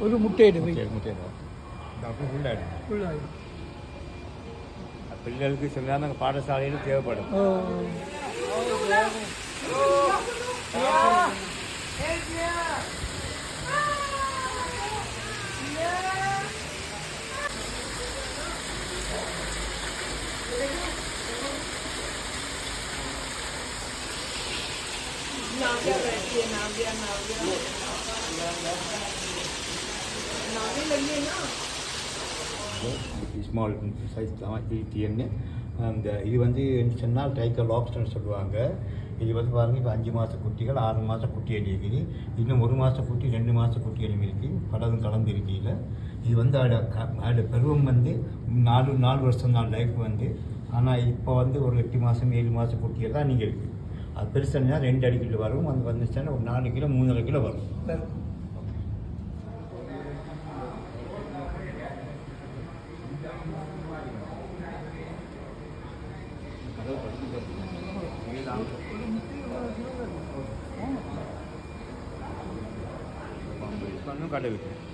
ஒரு முட்டையிட்டு போய் சரி முட்டையிடும் டாக்டர் ஃபுல்லாகிடும் ஃபுல்லாகிடும் பிள்ளைகளுக்கு சில பாடசாலையில் ஸ்மால் சைஸ் தான் அந்த இது வந்து என்ன சொன்னால் டைக்கர் லாப்ஸ்டர்னு சொல்லுவாங்க. இது வந்து பாருங்கள் இப்போ அஞ்சு மாத குட்டிகள் ஆறு மாத குட்டி அடி இருக்குது. இன்னும் ஒரு மாத குட்டி ரெண்டு மாத குட்டி அடி இருக்குது பலதும் கலந்து இருக்கையில் இது வந்து அதோட அதோட பருவம் வந்து நாலு நாலு வருஷம் தான் லைஃப் வந்து. ஆனால் இப்போ வந்து ஒரு எட்டு மாதம் ஏழு மாத குட்டிகள் தான் நீங்கள் இருக்குது அது பெருசுன்னா ரெண்டு அடி கிலோ வரும். வந்து வந்துச்சுன்னா ஒரு நாலு கிலோ மூணரை கிலோ வரும்.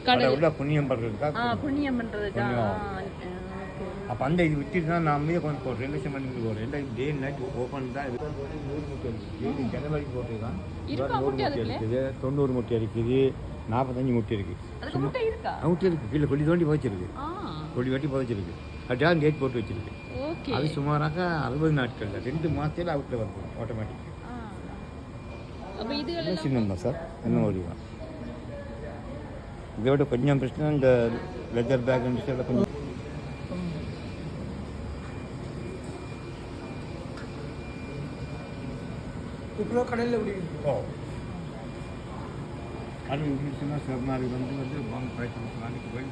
கடை உள்ள புண்ணியம் பண்ணுறதுக்கா. அப்போ அந்த இது விட்டுட்டு தான் நான் மீது கொஞ்சம் போடுறேன் ரெண்டு லட்சம் பண்ணி போடுறேன் ரெண்டு டே நைட் ஓப்பன் தான் இருக்குது ஜனவரி போட்டு தான் இருக்கா நூறு முட்டை முட்டை அதுக்குள்ள? இருக்குது தொண்ணூறு முட்டை இருக்குது நாற்பத்தஞ்சு முட்டை இருக்குது அதுக்கு முட்டை இருக்கா? முட்டை இருக்குது கீழே கொல்லி தோண்டி போச்சிருக்கு கொல்லி வெட்டி புதைச்சிருக்கு. அதான் கேட் போட்டு வச்சிருக்கு. ஓகே அது சுமாராக அறுபது நாட்கள் ரெண்டு மாதத்தில் அவுட்டில் வந்துடும் ஆட்டோமேட்டிக் இதுகளெல்லாம் சின்னம்மா சார். என்ன ஓடிவா இதை விட கொஞ்சம் பிரச்சனை இந்த லெதர் பேக் எல்லாம் கொஞ்சம் இப்போ கடையில் பிடிக்கும் ஓ. அது இருந்துச்சுன்னா சார் மாதிரி வந்து வந்து வாங்க பிரச்சனை நாளைக்கு போய்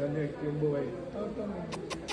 Dan dia kembali. Tonton.